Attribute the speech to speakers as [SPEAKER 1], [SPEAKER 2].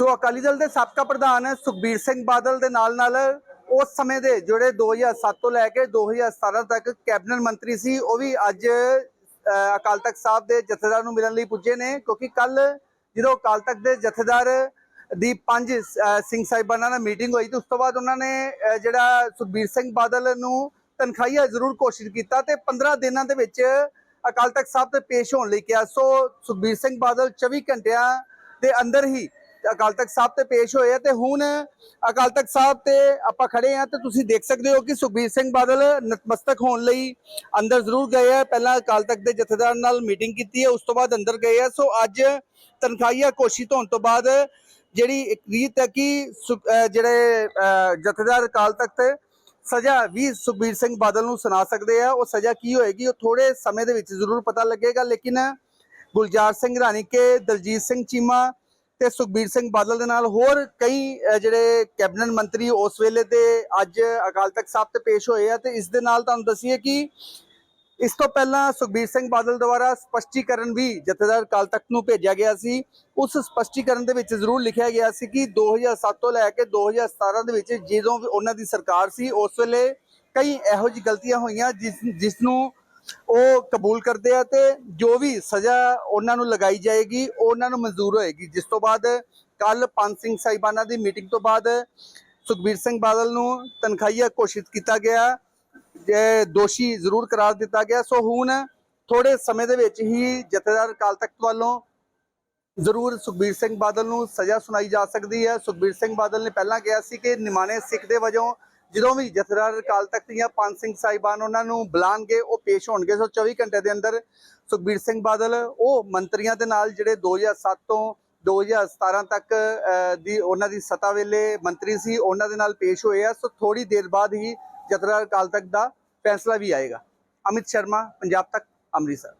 [SPEAKER 1] ਸੋ ਅਕਾਲੀ ਦਲ ਦੇ ਸਾਬਕਾ ਪ੍ਰਧਾਨ ਸੁਖਬੀਰ ਸਿੰਘ ਬਾਦਲ ਦੇ ਨਾਲ ਨਾਲ ਉਸ ਸਮੇਂ ਦੇ ਜਿਹੜੇ 2007 ਤੋਂ ਲੈ ਕੇ 2017 ਤੱਕ ਕੈਬਨਿਟ ਮੰਤਰੀ ਸੀ, ਉਹ ਵੀ ਅੱਜ ਅਕਾਲ ਤਖਤ ਸਾਹਿਬ ਦੇ ਜਥੇਦਾਰ ਨੂੰ ਮਿਲਣ ਲਈ ਪੁੱਜੇ ਨੇ, ਕਿਉਂਕਿ ਕੱਲ ਜਦੋਂ ਅਕਾਲ ਤਖਤ ਦੇ ਜਥੇਦਾਰ ਦੀ ਪੰਜ ਸਿੰਘ ਸਾਹਿਬਾਨਾਂ ਨਾਲ ਮੀਟਿੰਗ ਹੋਈ ਤੇ ਉਸ ਤੋਂ ਬਾਅਦ ਉਹਨਾਂ ਨੇ ਜਿਹੜਾ ਸੁਖਬੀਰ ਸਿੰਘ ਬਾਦਲ ਨੂੰ ਤਨਖਾਹੀਆ ਜ਼ਰੂਰ ਕੋਸ਼ਿਸ਼ ਕੀਤਾ ਤੇ 15 ਦਿਨਾਂ ਦੇ ਵਿੱਚ ਅਕਾਲ ਤਖਤ ਸਾਹਿਬ ਤੇ ਪੇਸ਼ ਹੋਣ ਲਈ ਕਿਹਾ। ਸੋ ਸੁਖਬੀਰ ਸਿੰਘ ਬਾਦਲ 24 ਘੰਟਿਆਂ ਦੇ ਅੰਦਰ ਹੀ ਅਕਾਲ ਤਖਤ ਸਾਹਿਬ ਤੇ ਪੇਸ਼ ਹੋਏ ਆ ਤੇ ਹੁਣ ਅਕਾਲ ਤਖਤ ਸਾਹਿਬ ਤੇ ਆਪਾਂ ਖੜੇ ਆ ਤੇ ਤੁਸੀਂ ਦੇਖ ਸਕਦੇ ਹੋ ਕਿ ਸੁਖਬੀਰ ਸਿੰਘ ਬਾਦਲ ਨਤਮਸਤਕ ਹੋਣ ਲਈ ਅੰਦਰ ਜ਼ਰੂਰ ਗਏ ਆ। ਪਹਿਲਾਂ ਅਕਾਲ ਤਖਤ ਦੇ ਜਥੇਦਾਰ ਨਾਲ ਮੀਟਿੰਗ ਕੀਤੀ ਹੈ, ਉਸ ਤੋਂ ਬਾਅਦ ਅੰਦਰ ਗਏ ਆ। ਸੋ ਅੱਜ ਤਨਖਾਹੀਆ ਕੋਸ਼ਿਸ਼ ਹੋਣ ਤੋਂ ਬਾਅਦ ਜਿਹੜੀ ਇੱਕ ਰੀਤ ਹੈ ਕਿ ਸੁ- ਜਿਹੜੇ ਜਥੇਦਾਰ ਅਕਾਲ ਤਖਤ ਸਜ਼ਾ ਵੀ ਸੁਖਬੀਰ ਸਿੰਘ ਬਾਦਲ ਨੂੰ ਸੁਣਾ ਸਕਦੇ ਆ। ਉਹ ਸਜ਼ਾ ਕੀ ਹੋਏਗੀ, ਉਹ ਥੋੜੇ ਸਮੇਂ ਦੇ ਵਿੱਚ ਜ਼ਰੂਰ ਪਤਾ ਲੱਗੇਗਾ। ਲੇਕਿਨ ਗੁਲਜ਼ਾਰ ਸਿੰਘ ਰਾਣੀ ਕੇ ਦਲਜੀਤ ਸਿੰਘ ਚੀਮਾ ਤੇ ਸੁਖਬੀਰ ਸਿੰਘ ਬਾਦਲ ਦੇ ਨਾਲ ਹੋਰ ਕਈ ਜਿਹੜੇ ਕੈਬਨਿਟ ਮੰਤਰੀ ਉਸ ਵੇਲੇ ਤੇ ਅੱਜ ਅਕਾਲ ਤਖਤ ਸਾਹਿਬ ਤੇ ਪੇਸ਼ ਹੋਏ ਆ ਤੇ ਇਸ ਦੇ ਨਾਲ ਤੁਹਾਨੂੰ ਦੱਸੀਏ ਕਿ ਇਸ ਤੋਂ ਪਹਿਲਾਂ ਸੁਖਬੀਰ ਸਿੰਘ ਬਾਦਲ ਦੁਆਰਾ ਸਪਸ਼ਟੀਕਰਨ ਵੀ ਜਥੇਦਾਰ ਅਕਾਲ ਤਖਤ ਨੂੰ ਭੇਜਿਆ ਗਿਆ ਸੀ। ਉਸ ਸਪਸ਼ਟੀਕਰਨ ਦੇ ਵਿੱਚ ਜ਼ਰੂਰ ਲਿਖਿਆ ਗਿਆ ਸੀ ਕਿ 2007 ਤੋਂ ਲੈ ਕੇ 2017 ਦੇ ਵਿੱਚ ਜਦੋਂ ਵੀ ਉਹਨਾਂ ਦੀ ਸਰਕਾਰ ਸੀ, ਉਸ ਵੇਲੇ ਕਈ ਇਹੋ ਜਿਹੀ ਗਲਤੀਆਂ ਹੋਈਆਂ ਜਿਸ ਜਿਸ ਨੂੰ ਉਹ ਕਬੂਲ ਕਰਦੇ ਆ ਤੇ ਜੋ ਵੀ ਸਜ਼ਾ ਉਹਨਾਂ ਨੂੰ ਲਗਾਈ ਜਾਏਗੀ ਉਹ ਉਹਨਾਂ ਨੂੰ ਮਨਜ਼ੂਰ ਹੋਏਗੀ। ਜਿਸ ਤੋਂ ਬਾਅਦ ਕੱਲ ਪੰਜ ਸਿੰਘ ਸਾਹਿਬਾਨਾਂ ਦੀ ਮੀਟਿੰਗ ਤੋਂ ਬਾਅਦ ਸੁਖਬੀਰ ਸਿੰਘ ਬਾਦਲ ਨੂੰ ਤਨਖਾਹੀਆ ਘੋਸ਼ਿਤ ਕੀਤਾ ਗਿਆ। ਜੇ ਦੋਸ਼ੀ ਜ਼ਰੂਰ ਕਰਾਰ ਦਿੱਤਾ ਗਿਆ। ਸੋ ਹੁਣ ਥੋੜੇ ਸਮੇਂ ਦੇ ਵਿੱਚ ਹੀ ਜਥੇਦਾਰ ਅਕਾਲ ਤਖਤ ਵੱਲੋਂ ਜ਼ਰੂਰ ਸੁਖਬੀਰ ਸਿੰਘ ਬਾਦਲ ਨੂੰ ਸਜ਼ਾ ਸੁਣਾਈ ਜਾ ਸਕਦੀ ਹੈ। ਸੁਖਬੀਰ ਸਿੰਘ ਬਾਦਲ ਨੇ ਪਹਿਲਾਂ ਕਿਹਾ ਸੀ ਕਿ ਨਿਮਾਣੇ ਸਿੱਖ ਦੇ ਵਜੋਂ ਜਦੋਂ ਵੀ ਜਥੇਦਾਰ ਅਕਾਲ ਤਖਤ ਜਾਂ ਪੰਜ ਸਿੰਘ ਸਾਹਿਬਾਨ ਉਹਨਾਂ ਨੂੰ ਬੁਲਾਣਗੇ, ਉਹ ਪੇਸ਼ ਹੋਣਗੇ। ਸੋ 24 ਘੰਟੇ ਦੇ ਅੰਦਰ ਸੁਖਬੀਰ ਸਿੰਘ ਬਾਦਲ, ਉਹ ਮੰਤਰੀਆਂ ਦੇ ਨਾਲ ਜਿਹੜੇ 2007 ਤੋਂ 2017 ਤੱਕ ਦੀ ਉਹਨਾਂ ਦੀ ਸਤਾ ਵੇਲੇ ਮੰਤਰੀ ਸੀ, ਉਹਨਾਂ ਦੇ ਨਾਲ ਪੇਸ਼ ਹੋਏ ਆ। ਸੋ ਥੋੜੀ ਦੇਰ ਬਾਅਦ ਹੀ ਜਥੇਦਾਰ ਅਕਾਲ ਤਖਤ ਦਾ ਫੈਸਲਾ ਵੀ ਆਏਗਾ। ਅਮਿਤ ਸ਼ਰਮਾ, ਪੰਜਾਬ ਤੱਕ, ਅੰਮ੍ਰਿਤਸਰ।